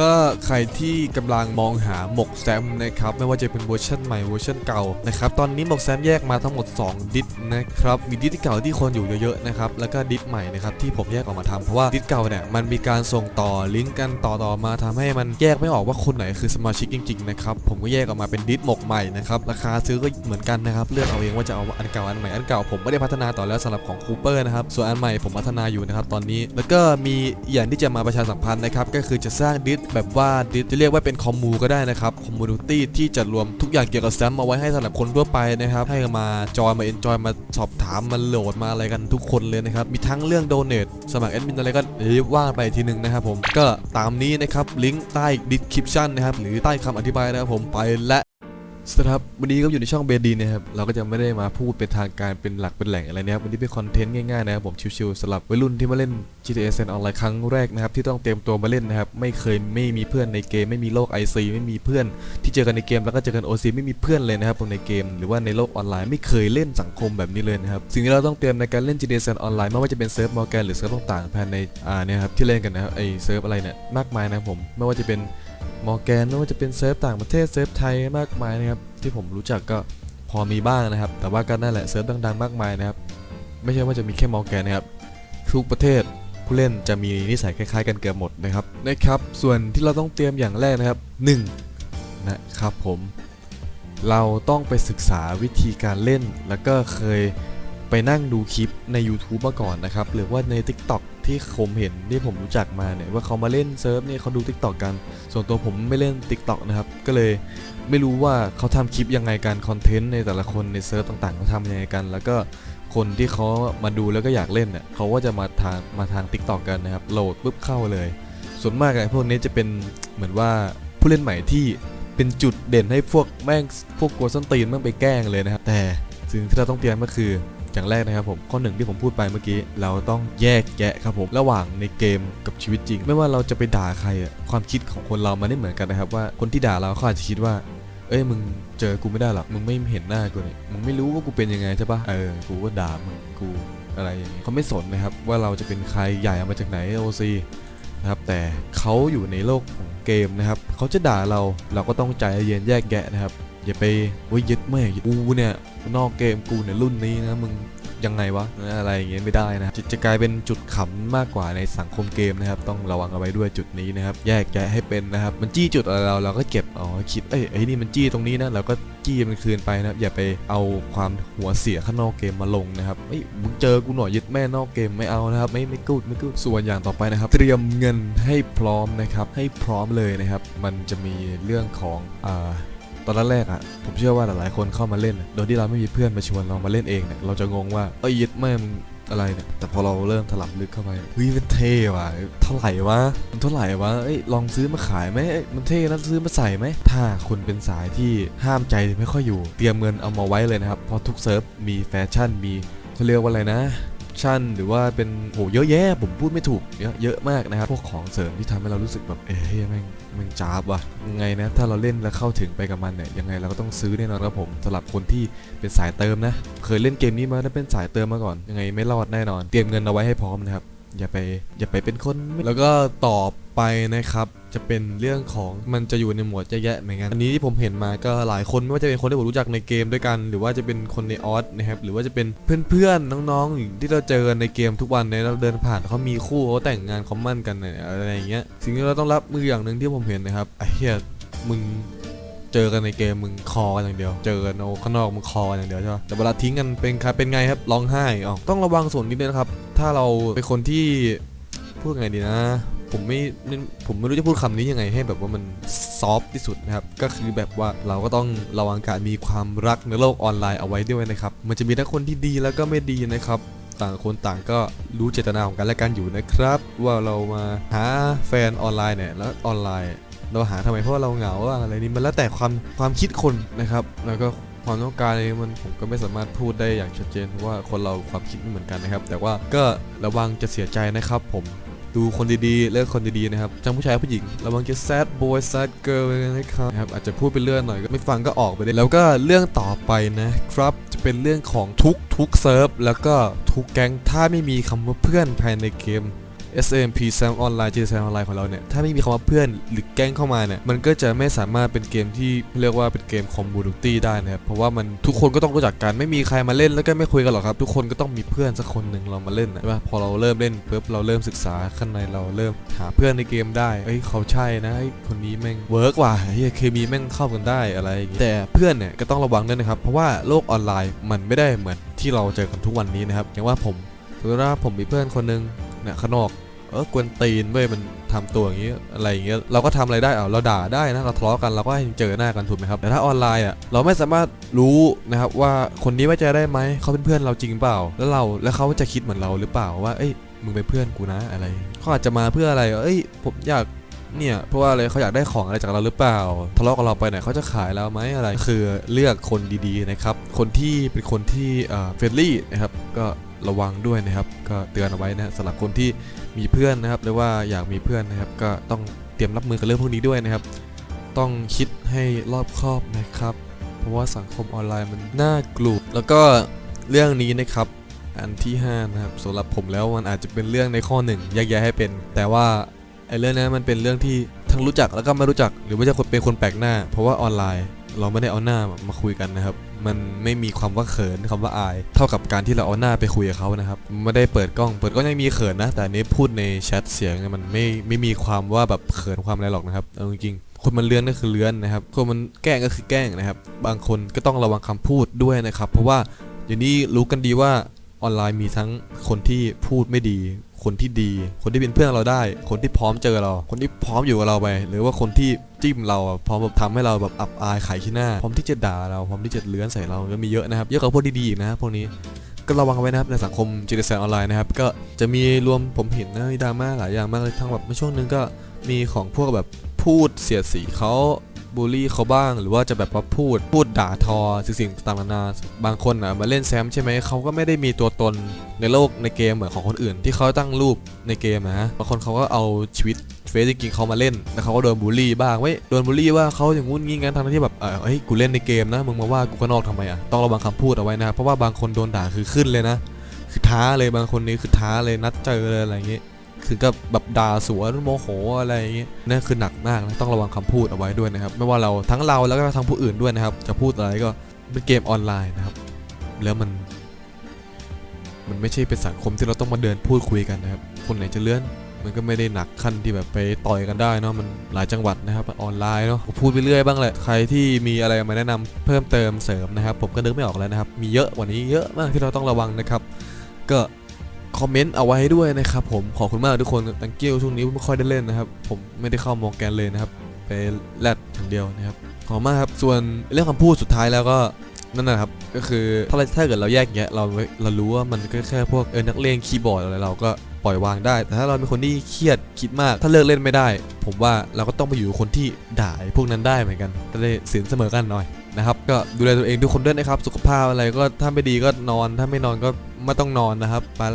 ก็ใครที่กำลังมองหาหมกแซมนะครับไม่ว่าจะเป็นเวอร์ชันใหม่เวอร์ชันเก่านะครับตอนนี้หมกแซมแยกมาทั้งหมด 2 ดิสนะครับมีดิสที่เก่าที่คนอยู่เยอะๆนะครับแล้วก็ดิสใหม่นะครับที่ผมแยกออกมาทำเพราะว่าดิสเก่าเนี่ยมันมีการส่งต่อลิงก์กันต่อๆมาทำให้มันแยกไม่ออกว่าคนไหนคือสมาชิกจริงๆนะครับผมก็แยกออกมาเป็นดิสหมกใหม่นะครับราคาซื้อก็เหมือนกันนะครับเลือกเอาเองว่าจะเอาอันเก่าอันใหม่อันเก่าผมไม่ได้พัฒนาต่อแล้วสำหรับของคูเปอร์นะครับส่วนอันใหม่ผมพัฒนาอยู่นะครับตอนนี้ แล้วก็มีอย่างที่จะมาประชาสัมพันธ์นะครับก็คือจะสร้างดิสแบบว่าดิสจะเรียกว่าเป็นคอมมูก็ได้นะครับคอมมูนิตี้ที่จะรวมทุกอย่างเกี่ยวกับแซมมาไว้ให้สำหรับคนทั่วไปนะครับ ให้มาจอยมาเอนจอยมาสอบถามมาโหลดมาอะไรกันทุกคนเลยนะครับ มีทั้งเรื่องโดเน a สมัครแอดมินอะไรก็รีบว่าไปทีหนึงนะครับผมก็ตามนี้นะครับลิงก์ใต้ดีคริปชันนะครับหรือใต้คำอธิบายนะครับผมไปและ สวัสดีครับวันนี้ก็อยู่ในช่องเบดีนะครับเราก็จะไม่ได้มาพูดเป็นทางการเป็นหลักเป็นแหล่งอะไรนะครับวันนี้เป็นคอนเทนต์ง่ายๆนะครับผมชิวๆสำหรับวัยรุ่นที่มาเล่น GTA San Online ครั้งแรกนะครับที่ต้องเตรียมตัวมาเล่นนะครับไม่เคยไม่มีเพื่อนในเกมไม่มีโลก IC ไม่มีเพื่อน ที่เจอกันในเกมแล้วก็เจอกัน OC ไม่มีเพื่อนเลยนะครับผมในเกม หรือว่าในโลกออนไลน์ไม่เคยเล่นสังคมแบบนี้เลยนะครับสิ่งที่เราต้องเตรียมในการเล่น GTA San Online ไม่ว่าจะเป็นเซิร์ฟมอร์แกนหรือเซิร์ฟต่างๆภายในอ่าเนี่ยครับที่เล่นกันนะครับไอเซิร์ฟอะไรเนี่ยมากมายนะครับผมไม่ว่าจะเป็น มอร์แกนไม่ว่าจะเป็นเซิร์ฟต่างประเทศเซิร์ฟไทยมากมายนะครับที่ผมรู้จักก็พอมีบ้างนะครับ แต่ว่าก็นั่นแหละเซิร์ฟดังๆ มากมายนะครับ ไม่ใช่ว่าจะมีแค่มอร์แกนนะครับทุกประเทศผู้เล่นจะมีนิสัยคล้ายๆ กันเกือบหมดนะครับนะครับ ส่วนที่เราต้องเตรียมอย่างแรกนะครับ 1 นะครับผม เราต้องไปศึกษาวิธีการเล่นแล้วก็เคย ไปนั่งดูคลิปใน YouTube มาก่อนนะครับ หรือว่าใน TikTok ที่ผมเห็นที่ผมรู้จักมาเนี่ยว่าเขามาเล่นเซิร์ฟเนี่ยเขาดู TikTok กัน ส่วนตัวผมไม่เล่น TikTok นะครับ ก็เลยไม่รู้ว่าเขาทำคลิปยังไงกันคอนเทนต์ในแต่ละคนในเซิร์ฟต่างๆเขาทำยังไงกัน แล้วก็คนที่เขามาดูแล้วก็อยากเล่นเนี่ยเขาก็จะมาทางมาทาง TikTok กันนะครับโหลดปุ๊บเข้าเลย ส่วนมากไอ้พวกนี้จะเป็นเหมือนว่าผู้เล่นใหม่ที่เป็นจุดเด่นให้พวกแม่งพวกกลัวส้นตีนแม่งไปแกล้งเลยนะครับแต่สิ่งที่เราต้องเตรียมก็คือ อย่างแรกนะครับผมข้อหนึ่งที่ผมพูดไปเมื่อกี้ เราต้องแยกแยะครับผมระหว่างในเกมกับชีวิตจริง ไม่ว่าเราจะไปด่าใครอะความคิดของคนเรามันไม่เหมือนกันนะครับว่าคนที่ด่าเราเขาอาจจะคิดว่า เอ้ยมึงเจอกูไม่ได้หรอกมึงไม่เห็นหน้ากูเนี่ยมึงไม่รู้ว่ากูเป็นยังไงใช่ปะเออกูก็ด่ามึงกูอะไรอย่างเงี้ยเขาไม่สนนะครับว่าเราจะเป็นใครใหญ่มาจากไหนโอซีนะครับแต่เขาอยู่ในโลกของเกมนะครับเขาจะด่าเราเราก็ต้องใจเย็นแยกแยะนะครับ อย่าไปเว้ยยึดแม่กูเนี่ยนอกเกมกูเนี่ยรุ่นนี้นะมึงยังไงวะอะไรอย่างเงี้ยไม่ได้นะจะจะกลายเป็นจุดขำมากกว่าในสังคมเกมนะครับ ต้องระวังเอาไว้ด้วยจุดนี้นะครับ แยกแยะให้เป็นนะครับ มันจี้จุดอะไรเราเราก็เก็บอ๋อคิดเอ้ยไอ้นี่มันจี้ตรงนี้นะเราก็จี้มันคืนไปนะครับอย่าไปเอาความหัวเสียข้างนอกเกมมาลงนะครับเอ้ยมึงเจอกูหน่อยยึดแม่นอกเกมไม่เอานะครับ ไม่ไม่กูดไม่กูดส่วนอย่างต่อไปนะครับ เตรียมเงินให้พร้อมนะครับให้พร้อมเลยนะครับ มันจะมีเรื่องของอ่า ตอนแรกๆอะผมเชื่อว่าหลายๆคนเข้ามาเล่น โดยที่เราไม่มีเพื่อนมาชวนเรามาเล่นเองเนี่ยเราจะงงว่าเอ้ยยึดแม่มึงอะไรเนี่ยแต่พอเราเริ่มถลำลึกเข้าไปเฮ้ยมันเท่ว่ะเท่าไหร่วะมันเท่าไหร่วะเอ้ยลองซื้อมาขายไหมมันเท่แล้วซื้อมาใส่ไหมถ้าคุณเป็นสายที่ห้ามใจไม่ค่อยอยู่ เตรียมเงินเอามาไว้เลยนะครับเพราะทุกเซิร์ฟมีแฟชั่นมีเขาเรียกว่าอะไรนะ ชั่น หรือว่าเป็นโหเยอะแยะผมพูดไม่ถูกเยอะเยอะมากนะครับ พวกของเสริมที่ทำให้เรารู้สึกแบบเอ้ยแม่งแม่งจ้าบว่ะยังไงนะ ถ้าเราเล่นแล้วเข้าถึงไปกับมันเนี่ยยังไงเราก็ต้องซื้อแน่นอนครับผมสำหรับคนที่เป็นสายเติมนะ เคยเล่นเกมนี้มาแล้วเป็นสายเติมมาก่อน ยังไงไม่รอดแน่นอน เตรียมเงินเอาไว้ให้พร้อมนะครับ อย่าไปอย่าไปเป็นคน แล้วก็ต่อไปนะครับ จะเป็นเรื่องของมันจะอยู่ในหมวดแยะๆเหมือนกันอันนี้ที่ผมเห็นมาก็หลายคนไม่ว่าจะเป็นคนที่ผมรู้จักในเกมด้วยกัน หรือว่าจะเป็นคนในออสนะครับหรือว่าจะเป็นเพื่อนๆน้องๆที่เราเจอในเกมทุกวันเนี่ยเราเดินผ่านเขามีคู่เขาแต่งงานเขามั่นกันอะไรอย่างเงี้ยสิ่งที่เราต้องรับมืออย่างหนึ่งที่ผมเห็นนะครับไอ้เหี้ยมึง เจอกันในเกมมึงคอกันอย่างเดียว เจอกันโอ้ข้างนอกมึงคอกันอย่างเดียวใช่ปะแต่เวลาทิ้งกันเป็นครับเป็นไงครับร้องไห้อ๋อต้องระวังส่วนนี้ด้วยนะครับ ถ้าเราเป็นคนที่พูดไงดีนะผมไม่ไม่ผมไม่รู้จะพูดคำนี้ยังไงให้แบบว่ามันซอฟที่สุดนะครับ ก็คือแบบว่าเราก็ต้องระวังการมีความรักในโลกออนไลน์เอาไว้ด้วยนะครับ มันจะมีทั้งคนที่ดีแล้วก็ไม่ดีนะครับ ต่างคนต่างก็รู้เจตนาของกันและกันอยู่นะครับ ว่าเรามาหาแฟนออนไลน์เนี่ยแล้วออนไลน์ เราหาทำไมเพราะเราเหงาว่าอะไรนี่มันแล้วแต่ความความคิดคนนะครับ แล้วก็ความต้องการนี้มันผมก็ไม่สามารถพูดได้อย่างชัดเจนเพราะว่าคนเราความคิดไม่เหมือนกันนะครับ แต่ว่าก็ระวังจะเสียใจนะครับ ผมดูคนดีๆ เลือกคนดีๆ นะครับทั้งผู้ชายผู้หญิง ระวังจะ sad boy sad girl นะครับนะครับ อาจจะพูดเป็นเรื่องหน่อยก็ไม่ฟังก็ออกไปได้แล้วก็เรื่องต่อไปนะครับ จะเป็นเรื่องของทุกทุกเซิร์ฟแล้วก็ทุกแก๊งถ้าไม่มีคำว่าเพื่อนภายในเกม SMP Sam Online GT Sam Online ของเราเนี่ย ถ้าไม่มีคำว่าเพื่อนหรือแก๊งเข้ามาเนี่ย มันก็จะไม่สามารถเป็นเกมที่เรียกว่าเป็นเกมคอมมูนิตี้ได้นะครับ เพราะว่ามันทุกคนก็ต้องรู้จักกัน ไม่มีใครมาเล่นแล้วก็ไม่คุยกันหรอกครับ ทุกคนก็ต้องมีเพื่อนสักคนหนึ่งเรามาเล่นนะใช่ปะพอเราเริ่มเล่นปุ๊บเราเริ่มศึกษาข้างในเราเริ่มหาเพื่อนในเกมได้เอ้ยเขาใช่นะเอ้คนนี้แม่งเวิร์กว่ะเฮ้ยเคมีแม่งเข้ากันได้อะไรอย่างงี้แต่เพื่อนเนี่ยก็ต้องระวังด้วยนะครับ เพราะว่าโลกออนไลน์มันไม่ได้เหมือนที่เราเจอกันทุกวันนี้นะครับอย่างว่าผมสมมติว่าผมมีเพื่อนคนนึง เนี่ยข้างนอกเออกวนตีนเว้ยมันทำตัวอย่างนี้อะไรอย่างเงี้ยเราก็ทำอะไรได้เอาเราด่าได้นะเราทะเลาะกันเราก็ให้เจอหน้ากันถูกไหมครับแต่ถ้าออนไลน์อะเราไม่สามารถรู้นะครับว่าคนนี้ไว้ใจได้ไหมเขาเป็นเพื่อนเราจริงเปล่า แล้วเราแล้วเขาจะคิดเหมือนเราหรือเปล่าว่าเอ้ยมึงเป็นเพื่อนกูนะอะไรเขาอาจจะมาเพื่ออะไรเอ้ยผมอยากเนี่ยเพราะว่าอะไรเขาอยากได้ของอะไรจากเราหรือเปล่า ทะเลาะกับเราไปไหนเขาจะขายเราไหมอะไร คือเลือกคนดีๆนะครับ คนที่เป็นคนที่เอ่อเฟรนลี่นะครับ ก็ ระวังด้วยนะครับ ก็เตือนเอาไว้นะสำหรับคนที่มีเพื่อนนะครับ หรือว่าอยากมีเพื่อนนะครับ ก็ต้องเตรียมรับมือกับเรื่องพวกนี้ด้วยนะครับ ต้องคิดให้รอบคอบนะครับ เพราะว่าสังคมออนไลน์มันน่ากลัวแล้วก็เรื่องนี้นะครับอันที่5นะครับสำหรับผมแล้วมันอาจจะเป็นเรื่องในข้อหนึ่งแยกแยะให้เป็น แต่ว่าไอ้เรื่องนั้นมันเป็นเรื่องที่ทั้งรู้จักแล้วก็ไม่รู้จัก หรือว่าจะคนเป็นคนแปลกหน้า เพราะว่าออนไลน์ เราไม่ได้เอาหน้ามาคุยกันนะครับ มันไม่มีความว่าเขินคำว่าอาย เท่ากับการที่เราเอาหน้าไปคุยกับเขานะครับ ไม่ได้เปิดกล้อง เปิดกล้องยังมีเขินนะ แต่นี้พูดในแชทเสียงเนี่ยมันไม่ไม่มีความว่าแบบเขินความอะไรหรอกนะครับเอาจริงๆคนมันเลื้อนก็คือเลื้อนนะครับ คนมันแกล้งก็คือแกล้งนะครับ บางคนก็ต้องระวังคำพูดด้วยนะครับ เพราะว่าอย่างนี้รู้กันดีว่าออนไลน์มีทั้งคนที่พูดไม่ดี คนที่ดี คนที่เป็นเพื่อนเราได้ คนที่พร้อมเจอเรา คนที่พร้อมอยู่กับเราไป หรือว่าคนที่จิ้มเราอะพร้อมแบบทำให้เราแบบอับอายขายขี้หน้า พร้อมที่จะด่าเรา พร้อมที่จะเลื้อนใส่เราก็มีเยอะนะครับ เยอะกว่าพวกดีๆอีกนะครับพวกนี้ก็ระวังไว้นะครับในสังคมจิตแสนออนไลน์นะครับ ก็จะมีรวมผมเห็นนะมีดราม่าหลายอย่างมากเลยทั้งแบบในช่วงนึงก็มีของพวกแบบพูดเสียดสีเขา บูลลี่เขาบ้าง หรือว่าจะแบบว่าพูดพูดด่าทอสิ่งสิ่งต่างๆนานาบางคนอะมาเล่นแซมใช่ไหมเขาก็ไม่ได้มีตัวตนในโลกในเกมเหมือนของคนอื่น ที่เขาตั้งรูปในเกมนะบางคนเขาก็เอาชีวิตเฟซจริงๆเขามาเล่นแล้วเขาก็โดนบูลลี่บ้างเว้ยโดนบูลลี่ว่าเขาอย่างงู้นงี้งั้นทั้งที่แบบเออเฮ้ยกูเล่นในเกมนะมึงมาว่ากูข้างนอกทำไมอะต้องระวังคำพูดเอาไว้นะเพราะว่าบางคนโดนด่าคือขึ้นเลยนะ คือท้าเลยบางคนนี้คือท้าเลยนัดเจอเลยอะไรอย่างเงี้ย คือก็แบบด่าสวนโมโหอะไรอย่างเงี้ยนั่นคือหนักมากนะต้องระวังคำพูดเอาไว้ด้วยนะครับ ไม่ว่าเราทั้งเราแล้วก็ทั้งผู้อื่นด้วยนะครับ จะพูดอะไรก็เป็นเกมออนไลน์นะครับ แล้วมัน มันไม่ใช่เป็นสังคมที่เราต้องมาเดินพูดคุยกันนะครับ คนไหนจะเลื่อนมันก็ไม่ได้หนักขั้นที่แบบไปต่อยกันได้เนาะมันหลายจังหวัดนะครับออนไลน์เนาะพูดไปเรื่อยบ้างแหละใครที่มีอะไรมาแนะนำเพิ่มเติมเสริมนะครับ ผมก็นึกไม่ออกแล้วนะครับ มีเยอะกว่านี้เยอะมากที่เราต้องระวังนะครับ ก็ คอมเมนต์เอาไว้ด้วยนะครับผมขอบคุณมากทุกคน thank you ช่วงนี้ไม่ค่อยได้เล่นนะครับ ผมไม่ได้เข้ามองแกนเลยนะครับ ไปแลดอย่างเดียวนะครับขอบมากครับส่วนเรื่องคำพูดสุดท้ายแล้วก็นั่นนะครับก็คือถ้าเราถ้าเกิดเราแยกแยะเราเรารู้ว่ามันก็แค่พวกเออนักเลงคีย์บอร์ดอะไรเราก็ปล่อยวางได้ แต่ถ้าเราเป็นคนที่เครียดคิดมาก ถ้าเลิกเล่นไม่ได้ ผมว่าเราก็ต้องไปอยู่คนที่ด่าพวกนั้นได้เหมือนกันจะได้สินเสมอกันหน่อยนะครับ ก็ดูแลตัวเองทุกคนด้วยนะครับ สุขภาพอะไรก็ถ้าไม่ดีก็นอน ถ้าไม่นอนก็ไม่ต้องนอนนะครับไปละ